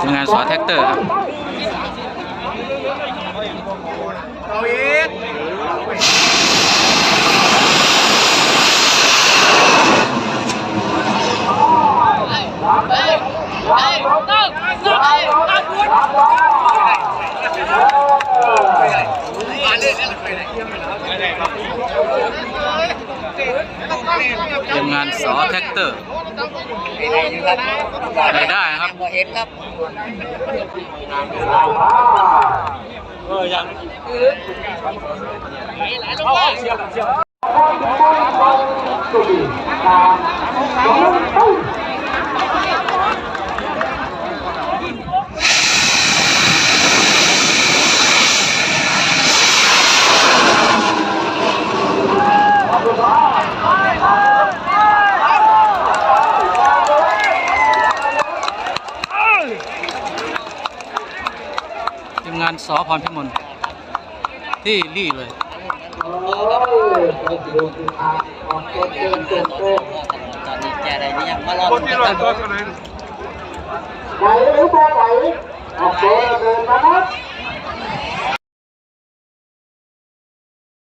ทีมงานสอแท็กเตอร์ครับเอาอีก ทีมงานสอแท็กเตอร์ได้ได้ได้ครับเห็นครับ ทีมงานสอพรพิมลที่รี่เลยตอนนี้แกอะไรนี่ยังมารอคนที่รอดตัวไหนไหวหรือบ่ไหวออกตัวเดินมาครับ